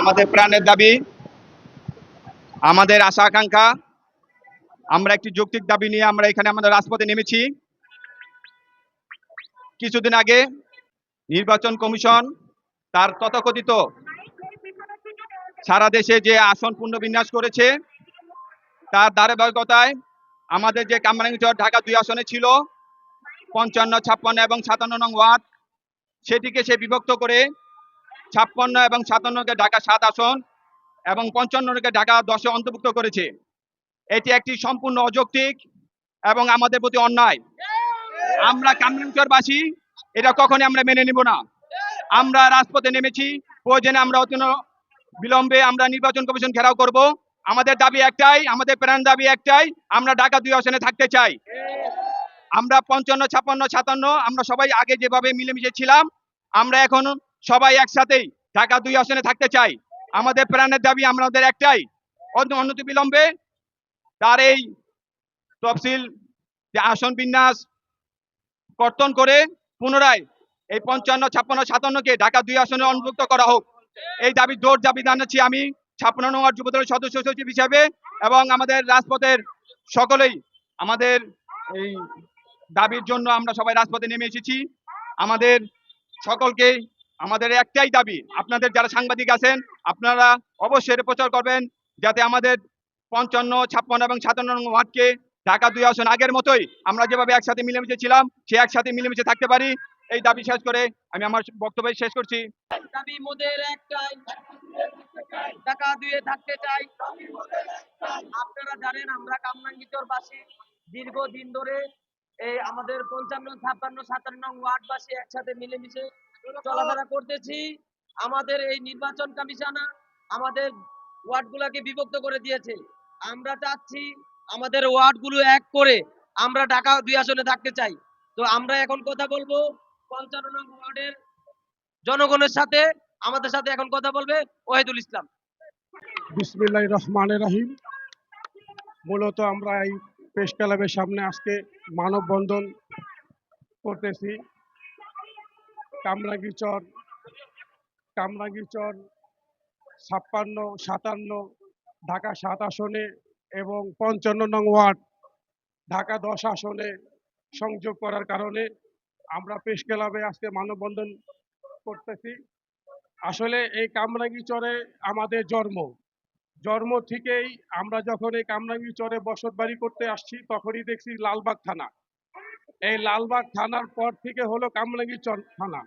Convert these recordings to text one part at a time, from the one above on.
আমাদের প্রাণের দাবি, আমাদের আশা আকাঙ্ক্ষা, আমরা একটি যৌক্তিক দাবি নিয়ে আমরা এখানে আমাদের রাজপথে নেমেছি। কিছুদিন আগে নির্বাচন কমিশন তার তথাকথিত সারা দেশে যে আসন পুনর্বিন্যাস করেছে, তার ধারাবাহিকতায় আমাদের যে কামরাঙ্গীচর ঢাকা দুই আসনে ছিল, পঞ্চান্ন, ছাপ্পান্ন এবং সাতান্ন নং ওয়ার্ড, সেটিকে সে বিভক্ত করে ছাপ্পান্ন এবং সাতান্নকে ঢাকা সাত আসন এবং পঞ্চান্নকে ঢাকা দশে অন্তর্ভুক্ত করেছে। এটি একটি সম্পূর্ণ অযৌক্তিক এবং আমাদের প্রতি অন্যায়। আমরা কামরাঙ্গীচরবাসী এটা কখনই আমরা মেনে নিব না। আমরা রাজপথে নেমেছি, প্রয়োজনে আমরা অতি বিলম্বে আমরা নির্বাচন কমিশন ঘেরাও করব। আমাদের দাবি একটাই, আমাদের প্রাণ দাবি একটাই, আমরা ঢাকা দুই আসনে থাকতে চাই। আমরা পঞ্চান্ন, ছাপ্পান্ন, সাতান্ন, আমরা সবাই আগে যেভাবে মিলেমিশে ছিলাম, আমরা এখন সবাই একসাথেই ঢাকা দুই আসনে থাকতে চাই। আমাদের প্রাণের দাবি আমাদের একটাই। অনতি বিলম্বে তার এই তফসিল যে আসন বিন্যাস কর্তন করে পুনরায় এই পঞ্চান্ন, ছাপ্পান্ন, সাতান্নকে ঢাকা দুই আসনে অন্তর্ভুক্ত করা হোক। এই দাবি জোর দাবি জানাচ্ছি আমি ছাপ্পান্ন নম্বর যুবদলের সদস্য সচিব হিসেবে এবং আমাদের রাজপথের সকলেই আমাদের এই দাবির জন্য আমরা সবাই রাজপথে নেমে এসেছি। আমাদের সকলকে আমাদের একটাই দাবি, আপনাদের যারা সাংবাদিক আছেন, আপনারা অবশ্যই প্রচার করবেন যাতে আমাদের পঞ্চান্ন, ছাপ্পান্ন এবং সাতান্ন নং ওয়ার্ডকে ঢাকা দুই আসন আগের মতোই আমরা যেভাবে একসাথে মিলেমিশে ছিলাম সে একসাথে মিলেমিশে থাকতে পারি। এই দাবি শেষ করে আমি আমার বক্তব্য শেষ করছি। আপনারা জানেন আমরা কামরাঙ্গীচর বাসী দীর্ঘদিন ধরে এই আমাদের পঞ্চান্ন, ছাপ্পান্ন, সাতান্ন ওয়ার্ডবাসী একসাথে মিলেমিশে চলাফেরা করতেছি। আমাদের এই নির্বাচন কমিশনা আমাদের ওয়ার্ডগুলোকে বিভক্ত করে দিয়েছে। আমরা চাচ্ছি আমাদের ওয়ার্ডগুলো এক করে আমরা ঢাকা দুই আসনে থাকতে চাই। তো আমরা এখন কথা বলব পঞ্চান্ন ওয়ার্ডের জনগণের সাথে, আমাদের সাথে এখন কথা বলবে ওহিদুল ইসলাম। বিসমিল্লাহ রহমানের রহিম। মূলত আমরা এই প্রেস ক্লাবের সামনে আজকে মানববন্ধন করতেছি। কামরাঙ্গীচর কামরাঙ্গীচর, ছাপ্পান্ন, সাতান্ন, ঢাকা সাত আসনে এবং পঞ্চান্ন নং ওয়ার্ড, ঢাকা দশ আসনে সংযোগ করার কারণে আমরা প্রেস ক্লাবে আজকে মানববন্ধন করতেছি। আসলে এই কামরাঙ্গীচরে আমাদের জন্ম। জন্ম থেকেই আমরা যখন এই কামরাঙ্গি চরে বসত বাড়ি করতে আসছি, তখনই দেখছি লালবাগ থানা। এই লালবাগ থানার পর থেকে হলো কামরাঙ্গি চর থানা।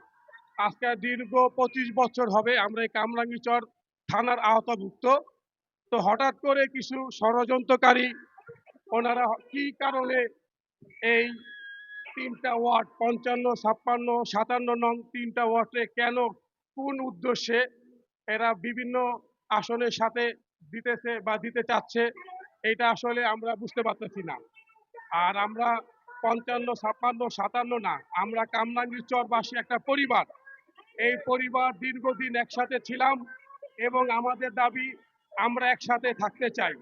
আজকে দীর্ঘ পঁচিশ বছর হবে আমরা এই কামরাঙ্গি চর থানার আওতাভুক্ত। তো হঠাৎ করে কিছু ষড়যন্ত্রকারী, ওনারা কি কারণে এই তিনটা ওয়ার্ড, পঞ্চান্ন, ছাপ্পান্ন, সাতান্ন নং তিনটা ওয়ার্ডে কেন, কোন উদ্দেশ্যে এরা বিভিন্ন আসনের সাথে দিতেছে বা দিতে চাচ্ছে এটা আসলে আমরা বুঝতে পারতেছি না। আর আমরা পঞ্চান্ন, ছাপ্পান্ন, সাতান্ন না, আমরা কামরাঙ্গীর চরবাসী একটা পরিবার। এই পরিবার দীর্ঘদিন একসাথে ছিলাম এবং আমাদের দাবি আমরা একসাথে থাকতে চাই।